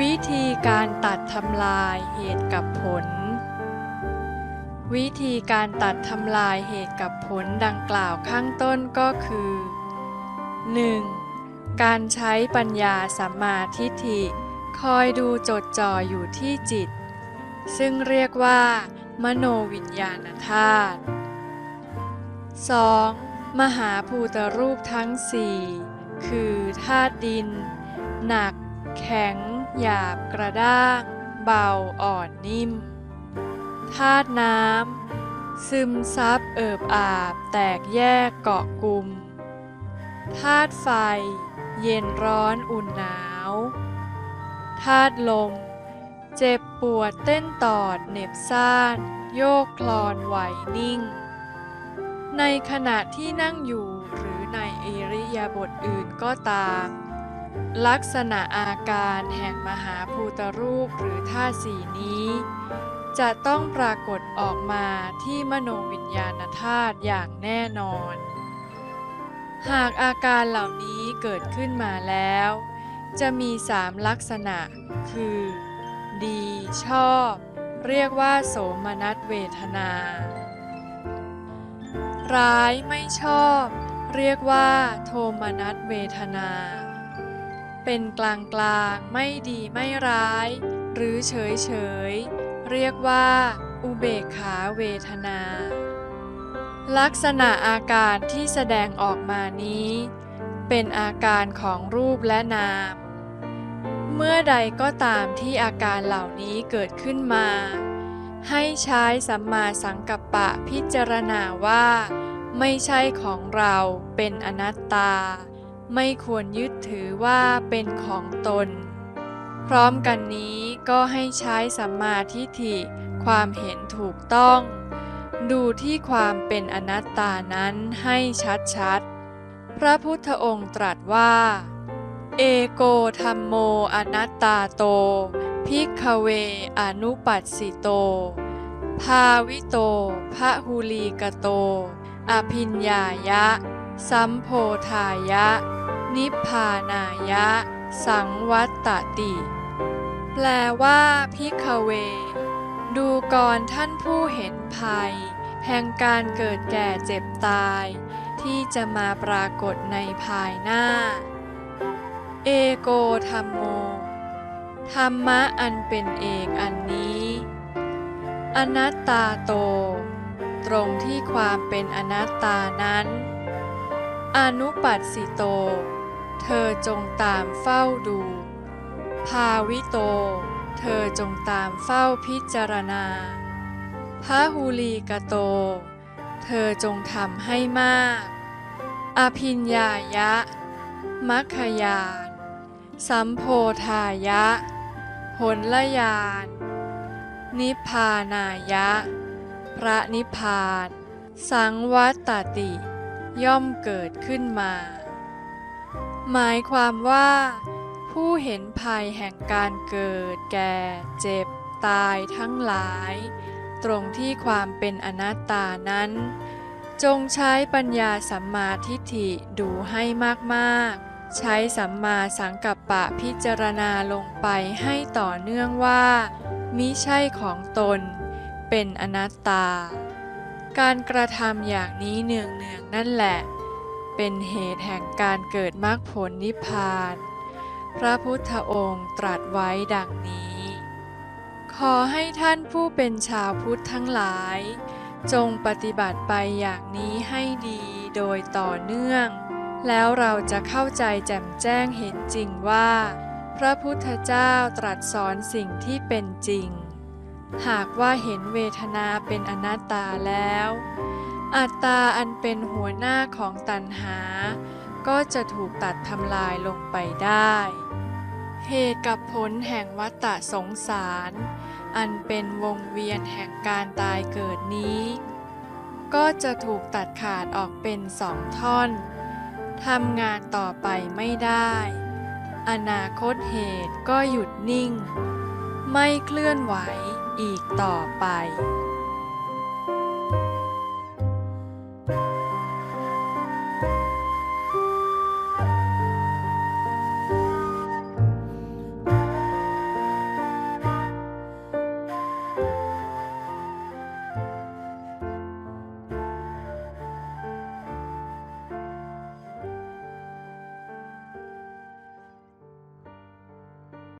วิธีการตัดทำลายเหตุกับผล วิธีการตัดทำลายเหตุกับผลดังกล่าวข้างต้นก็คือ 1. การใช้ปัญญาสัมมาทิฏฐิ คอยดูจดจ่ออยู่ที่จิต ซึ่งเรียกว่า มโนวิญญาณธาตุ 2. มหาภูตรูปทั้งสี่คือธาตุดิน หนัก แข็ง หยาบกระด้าง เบาอ่อนนิ่มธาตุน้ำ ซึมซับเอิบอาบ แตกแยกเกาะกลุ่มธาตุไฟ เย็นร้อนอุ่นหนาวธาตุลม เจ็บปวดเต้นตอดเหน็บซ่าน โยกคลอนไหวนิ่ง ในขณะที่นั่งอยู่หรือในอิริยาบถอื่นก็ตาม ลักษณะอาการแห่งมหาภูตรูปหรือธาสีนี้ จะต้องปรากฏออกมาที่มโนวิญญาณธาตุอย่างแน่นอน หากอาการเหล่านี้เกิดขึ้นมาแล้ว จะมีสามลักษณะ คือ ดี ชอบ เรียกว่าโสมนัสเวทนา ร้ายไม่ชอบ เรียกว่าโทมนัสเวทนา เป็นกลางกลางไม่ดีไม่ร้าย หรือเฉยเฉยเรียกว่า อุเบกขาเวทนา ลักษณะอาการที่แสดงออกมานี้ เป็นอาการของรูปและนาม เมื่อใดก็ตามที่อาการเหล่านี้เกิดขึ้นมา ให้ใช้สัมมาสังกัปปะพิจารณาว่า ไม่ใช่ของเราเป็นอนัตตา ไม่ควรยึดถือว่าเป็นของตน พร้อมกันนี้ก็ให้ใช้สัมมาทิฏฐิความเห็นถูกต้อง ดูที่ความเป็นอนัตตานั้นให้ชัดๆ พระพุทธองค์ตรัสว่า เอโกธรรมโมอนัตตาโต พิกขเวอนุปัสสิโต ภาวิโตพระหูลีกโต อภิญญายะ สัมโพธายะ นิพพานายะ สังวัตตติ แปลว่าพิกเว ดูก่อนท่านผู้เห็นภัย แห่งการเกิดแก่เจ็บตาย ที่จะมาปรากฏในภายหน้า เอโกธรรมโม ธรรมะอันเป็นเอกอันนี้ อนัตตาโต ตรงที่ความเป็นอนัตตานั้นอนุปัสสิโต เธอจงตามเฝ้าดู ภาวิโต เธอจงตามเฝ้าพิจารณาพระหูลีกโต เธอจงทำให้มาก อภิญญายะ มัคคยาน สัมโพธายะ ผลละยาน นิพพานายะ พระนิพพาน สังวัตตติย่อมเกิดขึ้นมา หมายความว่า ผู้เห็นภัยแห่งการเกิด แก่ เจ็บ ตายทั้งหลาย ตรงที่ความเป็นอนัตตานั้น จงใช้ปัญญาสัมมาทิฏฐิดูให้มากๆใช้สัมมาสังกัปปะพิจารณาลงไปให้ต่อเนื่องว่ามิใช่ของตน เป็นอนัตตา การกระทำอย่างนี้เนืองๆนั่นแหละ เป็นเหตุแห่งการเกิดมรรคผลนิพพาน พระพุทธองค์ตรัสไว้ดังนี้ ขอให้ท่านผู้เป็นชาวพุทธทั้งหลาย จงปฏิบัติไปอย่างนี้ให้ดีโดยต่อเนื่อง แล้วเราจะเข้าใจแจ่มแจ้งเห็นจริงว่า พระพุทธเจ้าตรัสสอนสิ่งที่เป็นจริง หากว่าเห็นเวทนาเป็นอนัตตาแล้ว อัตตาอันเป็นหัวหน้าของตัณหา ก็จะถูกตัดทำลายลงไปได้ เหตุกับผลแห่งวัฏฏะสงสาร อันเป็นวงเวียนแห่งการตายเกิดนี้ ก็จะถูกตัดขาดออกเป็นสองท่อนทำงานต่อไปไม่ได้ อนาคตเหตุก็หยุดนิ่ง ไม่เคลื่อนไหวอีกต่อไป